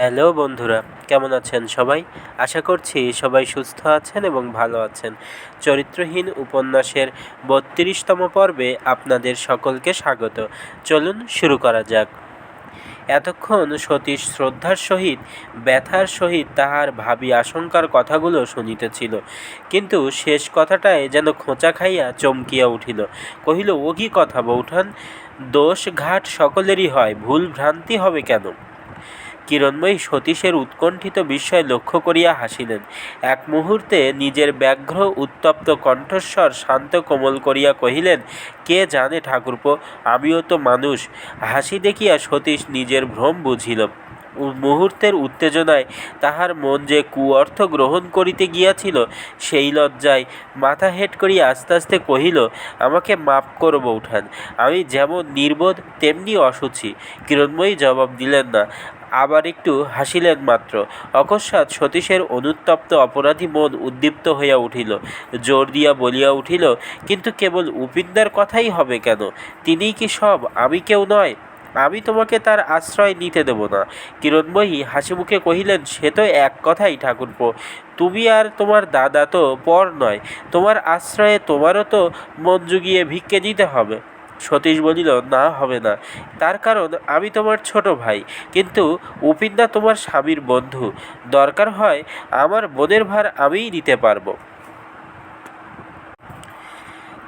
Hello বন্ধুরা, কেমন আছেন সবাই? আশা করছি সবাই সুস্থ আছেন এবং ভালো আছেন। চরিত্রহীন উপন্যাসের বত্রিশতম পর্বে আপনাদের সকলকে স্বাগত। চলুন শুরু করা যাক। এতক্ষণ সতীশ শ্রদ্ধার সহিত, ব্যথার সহিত তাহার ভাবি আশঙ্কার কথাগুলো শুনিতেছিল। কিন্তু শেষ কথাটায় যেন খোঁচা খাইয়া চমকিয়া উঠিল। কহিল, ও কি কথা বৌঠান? দোষ ঘাট সকলেরই হয়, ভুল ভ্রান্তি হবে কেন? কিরণময়ী সতীশের উৎকণ্ঠিত বিস্ময় লক্ষ্য করিয়া হাসিলেন। এক মুহূর্তে নিজের ব্যাঘ্র উত্তপ্ত কণ্ঠস্বর শান্ত কোমল করিয়া কহিলেন, কে জানে ঠাকুরপো, আমিও তো মানুষ। হাসি দেখিয়া সতীশ নিজের ভ্রম বুঝিল। মুহূর্তের উত্তেজনায় তাহার মন যে কুঅর্থ গ্রহণ করিতে গিয়াছিল, সেই লজ্জায় মাথা হেট করিয়া আস্তে আস্তে কহিল, আমাকে মাপ করো বৌঠান আমি যেমন নির্বোধ তেমনি অসুচি। কিরণময়ী জবাব দিলেন না, আবার একটু হাসিলেন মাত্র। অকস্মাৎ সতীশের অনুত্তপ্ত অপরাধী মন উদ্দীপ্ত হইয়া উঠিল, জোর দিয়া বলিয়া উঠিল, কিন্তু কেবল উপিন্দার কথাই হবে কেন? তিনিই কি সব, আমি কেউ নয়? আমি তোমাকে তার আশ্রয় নিতে দেব না। কিরণময়ী হাসি মুখে কহিলেন, সে তো এক কথাই ঠাকুরপো। তুমি আর তোমার দাদা তো পর নয়। তোমার আশ্রয়ে তোমারও তো মন জুগিয়ে ভিক্ষে দিতে হবে সতীশ বলিল, না, হবে না। তার কারণ আমি তোমার ছোট ভাই। কিন্তু উপিন্দা তোমার স্বামীর বন্ধু। দরকার হয় আমার বোনের ভার আমিই নিতে পারব।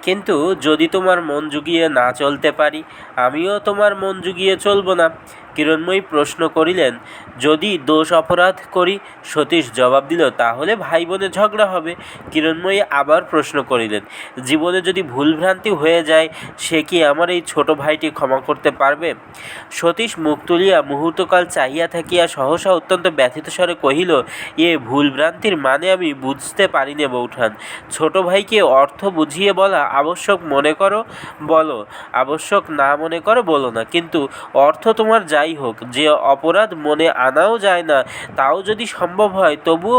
কিন্তু যদি তোমার মন জুগিয়ে না চলতে পারি আমিও তোমার মন জুগিয়ে চলবো না। কিরণময়ী প্রশ্ন করিলেন, যদি দোষ অপরাধ করি? সতীশ জবাব দিল, তাহলে ভাই বোনে ঝগড়া হবে। কিরণময়ী আবার প্রশ্ন করিলেন, জীবনে যদি ভুলভ্রান্তি হয়ে যায়, সে কি আমার এই ছোট ভাইটি ক্ষমা করতে পারবে? সতীশ মুখ তুলিয়া মুহূর্তকাল চাহিয়া থাকিয়া সহসা অত্যন্ত ব্যথিত স্বরে কহিল, এ ভুলভ্রান্তির মানে আমি বুঝতে পারি নে বৌঠান। ছোট ভাইকে অর্থ বুঝিয়ে বলা আবশ্যক মনে করো, বলো। আবশ্যক না মনে করো, বলো না। কিন্তু অর্থ তোমার যাই হোক, যে অপরাধ মনে আনাও যায় না, তাও যদি সম্ভব হয়, তবুও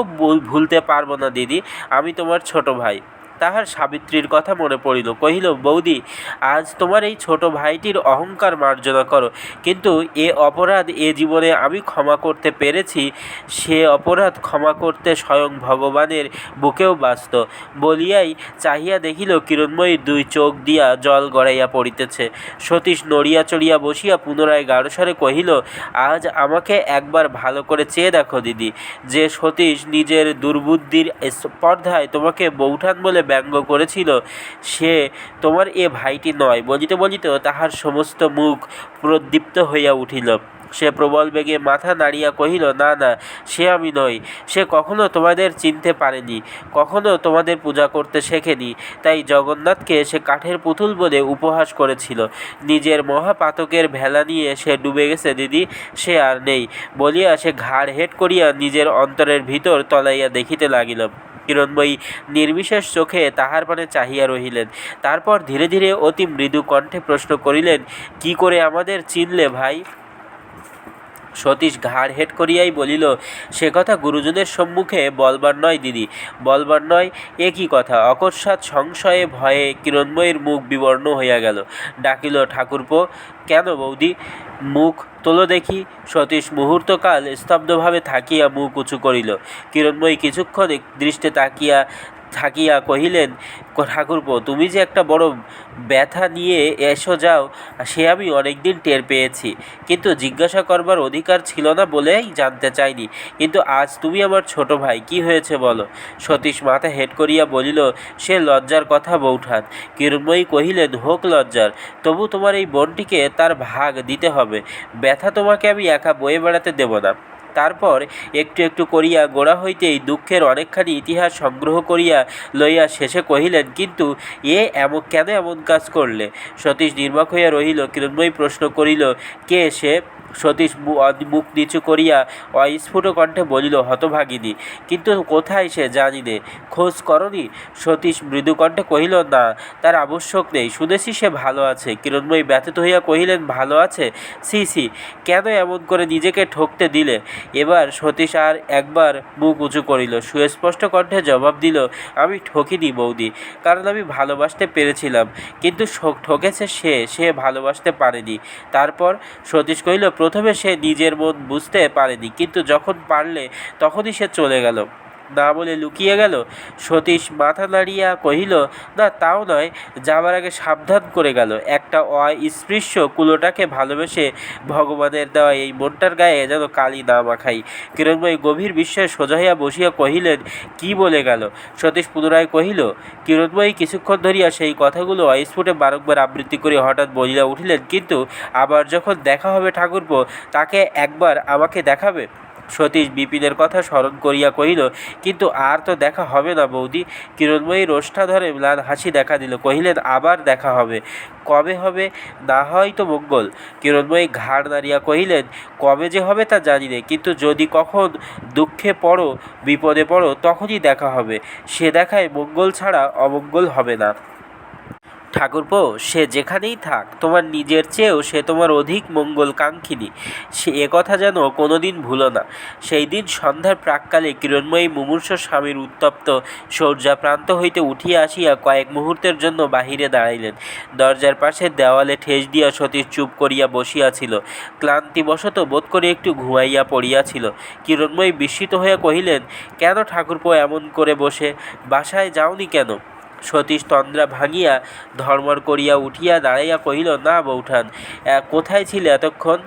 ভুলতে পারব না, দিদি। আমি তোমার ছোট ভাই। তাহার সাবিত্রীর কথা মনে পড়িল। কহিল, বৌদি, আজ তোমার এই ছোট ভাইটির অহংকার মার্জনা করো। কিন্তু এ অপরাধ এ জীবনে আমি ক্ষমা করতে পেরেছি। সে অপরাধ ক্ষমা করতে স্বয়ং ভগবানের বুকেও বাঁচত। বলিয়াই চাহিয়া দেখিল, কিরণময়ী দুই চোখ দিয়া জল গড়াইয়া পড়িতেছে। সতীশ নড়িয়া চড়িয়া বসিয়া পুনরায় গাঢ়স্বরে কহিল, আজ আমাকে একবার ভালো করে চেয়ে দেখো দিদি। যে সতীশ নিজের দুর্বুদ্ধির স্পর্ধায় তোমাকে বৌঠান বলে ব্যঙ্গ করেছিল। সে তোমার এ ভাইটি নয়। বলিতে বলিতে তাহার সমস্ত মুখ প্রদীপ্ত হইয়া উঠিল। সে প্রবল বেগে মাথা নাড়িয়া কহিল, না না, সে আমি নই। সে কখনো তোমাদের চিনতে পারেনি। কখনো তোমাদের পূজা করতে শেখেনি। তাই জগন্নাথকে সে কাঠের পুতুল বলে উপহাস করেছিল। নিজের মহাপাতকের ভেলা নিয়ে সে ডুবে গেছে, দিদি, সে আর নেই। বলিয়া সে ঘাড় হেট করিয়া নিজের অন্তরের ভিতর তলাইয়া দেখিতে লাগিল। কিরণময়ী নির্বিশেষ চোখে তাহার পানে চাহিয়া রহিলেন। তারপর ধীরে ধীরে অতি মৃদু কণ্ঠে প্রশ্ন করিলেন, কি করে আমাদের চিনলে ভাই? সতীশ ঘাড় হেট করিয়াই বলিল, সে কথা গুরুজনের সম্মুখে বলবার নয় দিদি, বলবার নয় এ কি কথা। অকস্মাৎ সংশয়ে, ভয়ে কিরণময়ীর মুখ বিবর্ণ হইয়া গেল। ডাকিল, ঠাকুরপো, কেন বৌদি? মুখ তোলো দেখি। সতীশ মুহূর্তকাল স্তব্ধভাবে থাকিয়া মুখ উঁচু করিল। কিরণময়ী কিছুক্ষণ দৃষ্টে তাকিয়া থাকিয়া কহিলেন ঠাকুরপো তুমি যে একটা বড় ব্যথা নিয়ে এসো যাও, সে আমি অনেকদিন টের পেয়েছি। কিন্তু জিজ্ঞাসা করবার অধিকার ছিল না বলেই জানতে চাইনি। কিন্তু আজ তুমি আমার ছোট ভাই, কি হয়েছে বলো? সতীশ মাথা হেট করিয়া বলিল, সে লজ্জার কথা বৌঠান। কিরণময়ী কহিলেন, হোক লজ্জার, তবু তোমার এই বোনটিকে তার ভাগ দিতে হবে। ব্যথা তোমাকে আমি একা বয়ে বেড়াতে দেব না। তারপর একটু একটু করিয়া গোড়া হইতেই দুঃখের অনেকখানি ইতিহাস সংগ্রহ করিয়া লইয়া শেষে কহিলেন, কিন্তু এ এমন কেন এমন কাজ করলে? সতীশ নির্বাক হইয়া রহিল, কিরণময়ী প্রশ্ন করিল, কে সে সতীশ বুক নিচু করিয়া অস্ফুট কণ্ঠে বলিল, হতভাগিনী, কিন্তু কোথায় সে জানি নে খোঁজ করনি? সতীশ মৃদু কণ্ঠে কহিল, না, তার আবশ্যক নেই। শুনেছি সে ভালো আছে। কিরণময়ী ব্যথিত হইয়া কহিলেন, ভালো আছে? সি সি, কেন এমন করে নিজেকে ঠকতে দিলে? এবার সতীশ আর একবার মুখ উঁচু করিল। সুস্পষ্ট কণ্ঠে জবাব দিল, আমি ঠকিনি বৌদি, কারণ আমি ভালোবাসতে পেরেছিলাম। কিন্তু ঠকেছে সে সে ভালোবাসতে পারেনি। তারপর সতীশ কহিল প্রথমে সে নিজের মন বুঝতে পারেনি কিন্তু যখন পারলে তখনই সে চলে গেল। না বলে লুকিয়ে গেল। সতীশ মাথা নাড়িয়া কহিল, না, তাও নয়। যাবার আগে সাবধান করে গেল। একটা অস্পৃশ্য কুলোটাকে ভালোবেসে ভগবানের দেওয়া এই মনটার গায়ে যেন কালি না মাখাই। কিরণময়ী গভীর বিস্ময়ে সোজা হইয়া বসিয়া কহিলেন, কি বলে গেল? সতীশ পুনরায় কহিল, কিরণময়ী কিছুক্ষণ ধরিয়া সেই কথাগুলো অস্ফুটে বারংবার আবৃত্তি করে হঠাৎ বলিয়া উঠিলেন, কিন্তু আবার যখন দেখা হবে ঠাকুরপো, তাকে একবার আমাকে দেখাবে? সতীশ বিপিনের কথা স্মরণ করিয়া কহিল, কিন্তু আর তো দেখা হবে না বৌদি। কিরণময়ী রোষ্ঠা ধরে ম্লান হাসি দেখা দিল, কহিলেন, আবার দেখা হবে। কবে হবে না হয় তো মঙ্গল। কিরণময়ী ঘাড় নাড়িয়া কহিলেন, কবে যে হবে তা জানি নে, কিন্তু যদি কখন দুঃখে পড়ো, বিপদে পড়ো, তখনই দেখা হবে। সে দেখায় মঙ্গল ছাড়া অমঙ্গল হবে না। ঠাকুরপো, সে যেখানেই থাক, তোমার নিজের চেয়েও সে তোমার অধিক মঙ্গলকাঙ্ক্ষিনী সে একথা যেন কোনোদিন ভুলো না। সেই দিন সন্ধ্যার প্রাককালে কিরণময়ী মুমূর্ষ স্বামীর উত্তপ্ত শয্যা প্রান্ত হইতে উঠিয়া আসিয়া কয়েক মুহূর্তের জন্য বাহিরে দাঁড়াইলেন। দরজার পাশে দেওয়ালে ঠেস দিয়া সতীশ চুপ করিয়া বসিয়াছিল। ক্লান্তিবশত বোধ করে একটু ঘুমাইয়া পড়িয়াছিল। কিরণময়ী বিস্মিত হইয়া কহিলেন, কেন ঠাকুরপো এমন করে বসে? বাসায় যাওনি কেন? সতীশ তন্দ্রা ভাঙিয়া ধর্মর করিয়া উঠিয়া দাঁড়াইয়া কহিল, না বৌঠান কোথায় ছিল এতক্ষণ?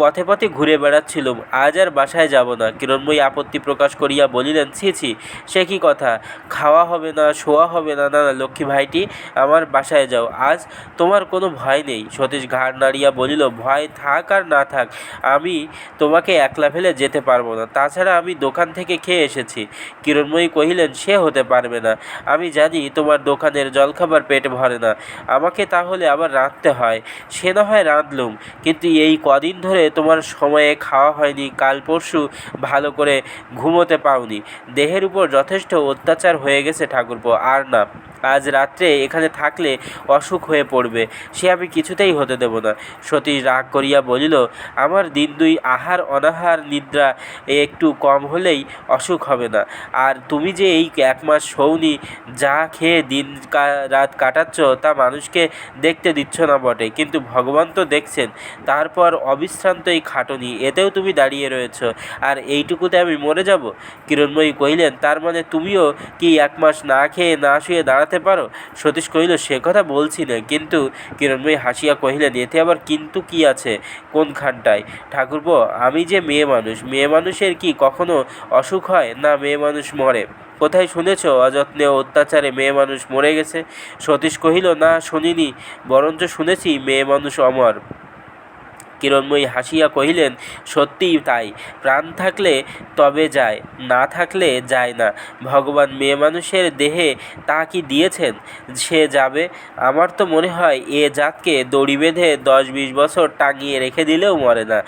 পথে পথে ঘুরে বেড়াচ্ছিলুম, আজ আর বাসায় যাব না। কিরণময়ী আপত্তি প্রকাশ করিয়া বলিলেন, ছি ছি, সে কি কথা? খাওয়া হবে না, শোয়া হবে না না না, লক্ষ্মী ভাইটি, আমার বাসায় যাও, আজ তোমার কোনো ভয় নেই। সতীশ ঘাড় নাড়িয়া বলিল, ভয় থাক আর না থাক, আমি তোমাকে একলা ফেলে যেতে পারব না। তাছাড়া আমি দোকান থেকে খেয়ে এসেছি। কিরণময়ী কহিলেন, সে হতে পারবে না। আমি জানি তোমার দোকানের জলখাবার পেট ভরে না। আমাকে তাহলে আবার রাঁধতে হয়। সে না হয় রাঁধলুম, কিন্তু এই কদিন ধরে তোমার সময়ে খাওয়া হয়নি, কাল পরশু ভালো করে ঘুমোতে পাওনি। দেহের উপর যথেষ্ট অত্যাচার হয়ে গেছে ঠাকুরপো, আর না, আজ রাত্রে এখানে থাকলে অসুখ হয়ে পড়বে, সে আমি কিছুতেই হতে দেব না। সতীশ রাগ করিয়া বলিল, আমার দিন দুই আহার অনাহার নিদ্রা একটু কম হলেই অসুখ হবে না। আর তুমি যে এই এক মাস সৌনি যা খেয়ে দিন রাত কাটাচ্ছ তা মানুষকে দেখতে দিচ্ছ না বটে, কিন্তু ভগবান তো দেখছেন। তারপর অবিশ্রান্ত এই খাটনি, এতেও তুমি দাঁড়িয়ে রয়েছ, আর এইটুকুতে আমি মরে যাব? কিরণময়ী কহিলেন, তার মানে তুমিও কি এক মাস না খেয়ে না শুয়ে দাঁড়াতে পারো? সতীশ কহিল, সে কথা বলছি না, কিন্তু কিরণময়ী হাসিয়া কহিলেন, এতে আবার কিন্তু কি আছে? কোন খানটায় ঠাকুরপো, আমি যে মেয়ে মানুষ, মেয়ে মানুষের কি কখনো অসুখ হয়? না, মেয়ে মানুষ মরে। কোথায় শুনেছ? অযত্নে অত্যাচারে মেয়ে মানুষ মরে গেছে। সতীশ কহিল, না, শুনিনি। বরঞ্চ শুনেছি, মেয়ে মানুষ অমর। কিরণময়ী হাসিয়া কহিলেন, সত্যিই তাই, প্রাণ থাকলে তবে যায়, না থাকলে যায় না। ভগবান মেয়ে মানুষের দেহে তা কি দিয়েছেন? সে যাবে। আমার তো মনে হয় এ জাতকে দড়ি বেঁধে দশ বিশ বছর টাঙিয়ে রেখে দিলেও মরে না।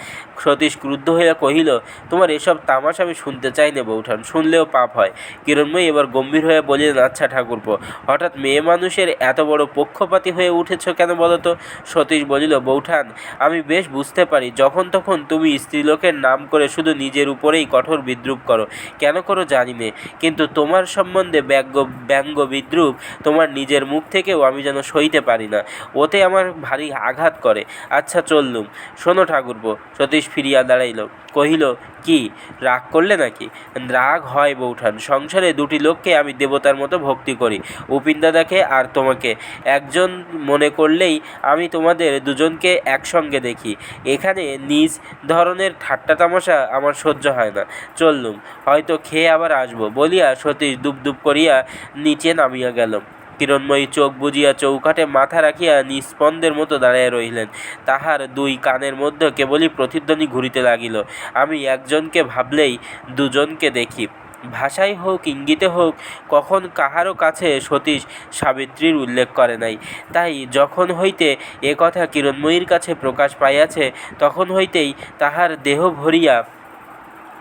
সতীশ ক্রুদ্ধ হইয়া কহিল, তোমার এসব তামাশ আমি শুনতে চাই না বৌঠান, শুনলেও পাপ হয়। কিরণময়ী এবার গম্ভীর হয়ে বলিলেন আচ্ছা ঠাকুরপো, হঠাৎ মেয়ে মানুষের এত বড় পক্ষপাতী হয়ে উঠেছ কেন বলো তো? সতীশ বলিল, বৌঠান, আমি বেশ বুঝতে পারি। যখন তখন তুমি স্ত্রীলোকের নাম করে শুধু নিজের উপরেই কঠোর বিদ্রুপ করো। কেন করো জানি নে। কিন্তু তোমার সম্বন্ধে ব্যঙ্গ ব্যঙ্গ বিদ্রুপ তোমার নিজের মুখ থেকেও আমি যেন সইতে পারি না। ওতে আমার ভারী আঘাত করে। আচ্ছা চললুম। শোনো ঠাকুরপো, সতীশ ফিরিয়া দাঁড়াইল। কহিল কি? রাগ করলে নাকি? রাগ হয় বৌঠান, সংসারে দুটি লোককে আমি দেবতার মতো ভক্তি করি। উপিন দাদাকে আর তোমাকে। একজন মনে করলেই আমি তোমাদের দুজনকে একসঙ্গে দেখি। এখানে নিজ ধরনের ঠাট্টা তামাশা আমার সহ্য হয় না। চললুম, হয়তো খেয়ে আবার আসব। বলিয়া সতীশ দুপ দুপ করিয়া নিচে নামিয়া গেল। কিরণময়ী চোখ বুজিয়া চৌকাঠে মাথা রাখিয়া নিস্পন্দের মতো দাঁড়াইয়া রহিলেন। তাহার দুই কানের মধ্যে কেবলই প্রতিধ্বনি ঘুরিতে লাগিল। আমি একজনকে ভাবলেই দুজনকে দেখি। ভাষাই হোক, ইঙ্গিতে হোক, কখন কাহারও কাছে সতীশ সাবিত্রীর উল্লেখ করে নাই। তাই যখন হইতে এ কথা কিরণময়ীর কাছে প্রকাশ পাইয়াছে, তখন হইতেই তাহার দেহ ভরিয়া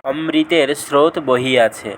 অমৃতের স্রোত বহিয়াছে।